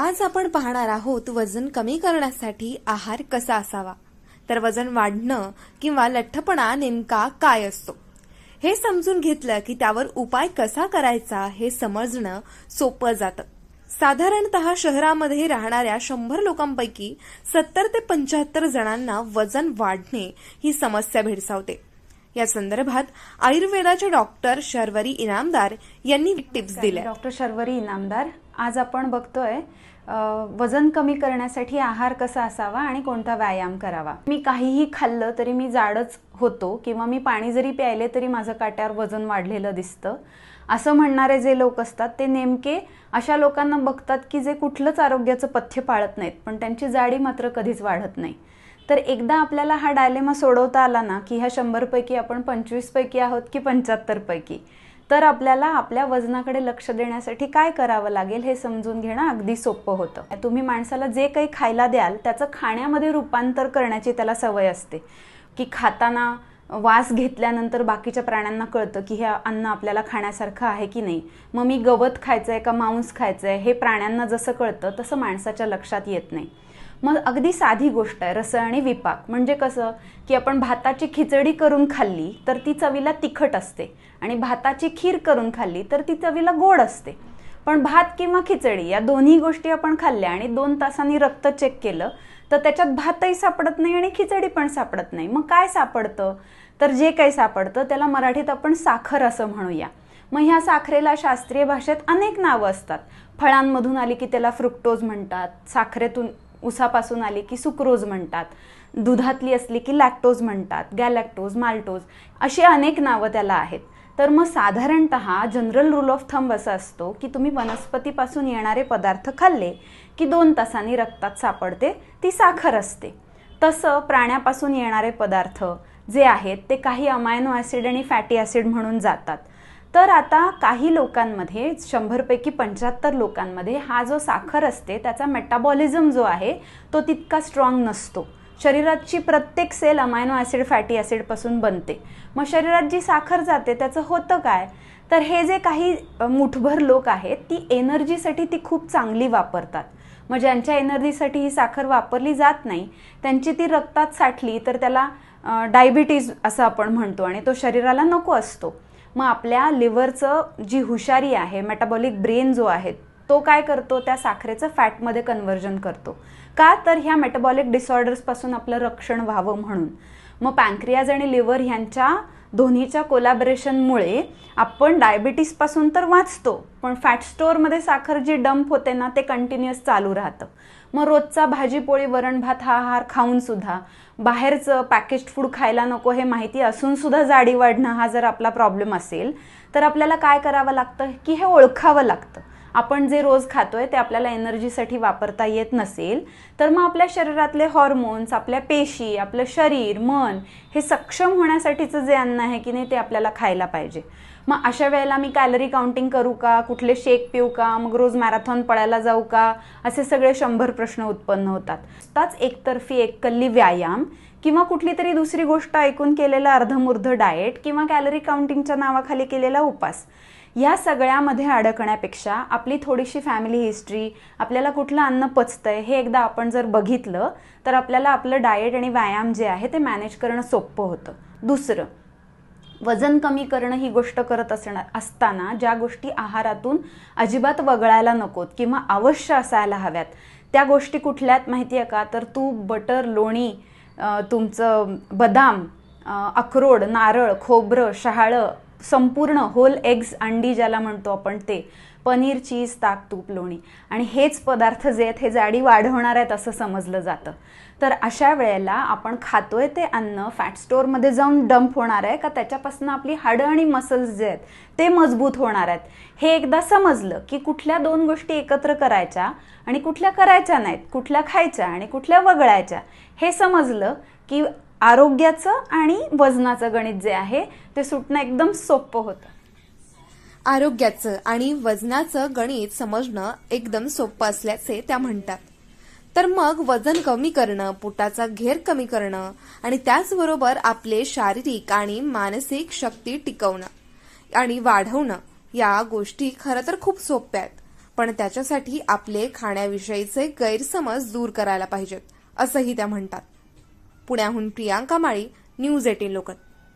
आज आपण पाहणार आहोत वजन कमी करण्यासाठी आहार कसा असावा? तर वजन वाढणं किंवा लठ्ठपणा नेमका काय असतो? हे समजून घेतलं की त्यावर उपाय कसा करायचा हे समजणं सोपं जातं. साधारणतः शहरामध्ये राहणाऱ्या शंभर लोकांपैकी सत्तर ते पंच्याहत्तर जणांना वजन वाढणे ही समस्या भेडसावते. या संदर्भात आयुर्वेदाचे डॉक्टर शर्वरी इनामदार यांनी टिप्स दिल्या. डॉक्टर शर्वरी इनामदार आज आपण बघतोय वजन कमी करण्यासाठी आहार कसा असावा आणि कोणता व्यायाम करावा? मी काहीही खाल्लं तरी मी जाडच होतो किंवा मी पाणी जरी प्यायले तरी माझं काट्यावर वजन वाढलेलं दिसतं. असं म्हणणारे जे लोक असतात ते नेमके अशा लोकांना बघतात की जे कुठलंच आरोग्याचं पथ्य पाळत नाहीत पण त्यांची जाडी मात्र कधीच वाढत नाही. तर एकदा आपल्याला हा डायलेमा सोडवता आला ना की ह्या शंभरपैकी आपण पंचवीसपैकी आहोत की पंच्याहत्तरपैकी तर आपल्याला आपल्या वजनाकडे लक्ष देण्यासाठी काय करावं लागेल हे समजून घेणं अगदी सोपं होतं. तुम्ही माणसाला जे काही खायला द्याल त्याचं खाण्यामध्ये रूपांतर करण्याची त्याला सवय असते. की खाताना वास घेतल्यानंतर बाकीच्या प्राण्यांना कळतं की हे अन्न आपल्याला खाण्यासारखं आहे की नाही. मग मी गवत खायचं आहे का मांस खायचं आहे हे प्राण्यांना जसं कळतं तसं माणसाच्या लक्षात येत नाही. मग अगदी साधी गोष्ट आहे रसळ आणि विपाक. म्हणजे कसं की आपण भाताची खिचडी करून खाल्ली तर ती चवीला तिखट असते आणि भाताची खीर करून खाल्ली तर ती चवीला गोड असते. पण भात किंवा खिचडी या दोन्ही गोष्टी आपण खाल्ल्या आणि दोन तासांनी रक्त चेक केलं तर त्याच्यात भातही सापडत नाही आणि खिचडी पण सापडत नाही. मग काय सापडतं? तर जे काही सापडतं त्याला मराठीत आपण साखर असं म्हणूया. मग ह्या साखरेला शास्त्रीय भाषेत अनेक नावं असतात. फळांमधून आली की त्याला फ्रुक्टोज म्हणतात साखरेतून उसापासून आली की सुक्रोज म्हणतात दुधातली असली की लॅक्टोज म्हणतात गॅलॅक्टोज माल्टोज अशी अनेक नावं त्याला आहेत. तर मग साधारणत जनरल रूल ऑफ थंब असा असतो की तुम्ही वनस्पतीपासून येणारे पदार्थ खाल्ले की दोन तासांनी रक्तात सापडते ती साखर असते. तसं प्राण्यापासून येणारे पदार्थ जे आहेत ते काही अमायनो ॲसिड आणि फॅटी ॲसिड म्हणून जातात. तर आता काही लोकांमध्ये शंभरपैकी पंच्याहत्तर लोकांमध्ये हा जो साखर असते त्याचा मेटाबॉलिझम जो आहे तो तितका स्ट्रॉंग नसतो. शरीराची प्रत्येक सेल अमायनो ॲसिड फॅटी ॲसिडपासून बनते. मग शरीरात जी साखर जाते त्याचं होतं काय? तर हे जे काही मुठभर लोक आहेत ती एनर्जीसाठी ती खूप चांगली वापरतात. मग ज्यांच्या एनर्जीसाठी ही साखर वापरली जात नाही त्यांची ती रक्तात साठली तर त्याला डायबिटीज असं आपण म्हणतो आणि तो शरीराला नको असतो. मग आपल्या लिव्हरचं जी हुशारी आहे मेटाबॉलिक ब्रेन जो आहे तो काय करतो? त्या साखरेचं फॅटमध्ये कन्व्हर्जन करतो. का तर ह्या मेटाबॉलिक डिसऑर्डर्सपासून आपलं रक्षण व्हावं म्हणून. मग पॅन्क्रियाज आणि लिव्हर ह्यांच्या दोन्हीच्या कोलॅबरेशनमुळे आपण डायबिटीसपासून तर वाचतो पण फॅट स्टोअरमध्ये साखर जी डंप होते ना ते कंटिन्युअस चालू राहतं. मग रोजचा भाजीपोळी वरणभात वरण भात हा आहार खाऊन सुद्धा बाहेरचं पॅकेज्ड फूड खायला नको हे माहिती असूनसुद्धा जाडी वाढणं हा जर आपला प्रॉब्लेम असेल तर आपल्याला काय करावं लागतं? की हे ओळखावं लागतं. आपण जे रोज खातोय ते आपल्याला एनर्जीसाठी वापरता येत नसेल तर मग आपल्या शरीरातले हॉर्मोन्स आपल्या पेशी आपलं शरीर मन हे सक्षम होण्यासाठीचं जे अन्न आहे की नाही ते आपल्याला खायला पाहिजे. मग अशा वेळेला मी कॅलरी काउंटिंग करू का? कुठले शेक पिऊ का? मग रोज मॅरेथॉन पळायला जाऊ का? असे सगळे शंभर प्रश्न उत्पन्न होतात. त्याच एकतर्फी एककल्ली व्यायाम किंवा कुठली तरी दुसरी गोष्ट ऐकून केलेला अर्धमुर्ध डाएट किंवा कॅलरी काउंटिंगच्या नावाखाली केलेला उपास. या सगळ्यामध्ये अडकण्यापेक्षा आपली थोडीशी फॅमिली हिस्ट्री आपल्याला कुठलं अन्न पचतंय हे एकदा आपण जर बघितलं तर आपल्याला आपलं डाएट आणि व्यायाम जे आहे ते मॅनेज करणं सोपं होतं. दुसरं वजन कमी करणं ही गोष्ट करत असणार असताना ज्या गोष्टी आहारातून अजिबात वगळायला नकोत किंवा अवश्य असायला हव्यात त्या गोष्टी कुठल्यात माहिती आहे का? तर तूप बटर लोणी तुमचं बदाम अक्रोड नारळ खोबरं शहाळं संपूर्ण होल एग्ज अंडी ज्याला म्हणतो आपण ते पनीर चीज ताक तूप लोणी. आणि हेच पदार्थ जे आहेत हे जाडी वाढवणार आहेत असं समजलं जातं. तर अशा वेळेला आपण खातोय ते अन्न फॅट स्टोअरमध्ये जाऊन डंप होणार आहे का त्याच्यापासून आपली हाडं आणि मसल्स जे आहेत ते मजबूत होणार आहेत? हे एकदा समजलं की कुठल्या दोन गोष्टी एकत्र करायच्या आणि कुठल्या करायच्या नाहीत कुठल्या खायच्या आणि कुठल्या वगळायच्या हे समजलं की आरोग्याचं आणि वजनाचं गणित जे आहे ते सुटणं एकदम सोपं होतं. आरोग्याचं आणि वजनाचं गणित समजणं एकदम सोपं असल्याचे त्या म्हणतात. तर मग वजन कमी करणं पोटाचा घेर कमी करणं आणि त्याचबरोबर आपले शारीरिक आणि मानसिक शक्ती टिकवणं आणि वाढवणं या गोष्टी खरं तर खूप सोप्या आहेत. पण त्याच्यासाठी आपले खाण्याविषयीचे गैरसमज दूर करायला पाहिजेत असंही त्या म्हणतात. पुण्याहून प्रियांका माळी न्यूज एटीन लोकत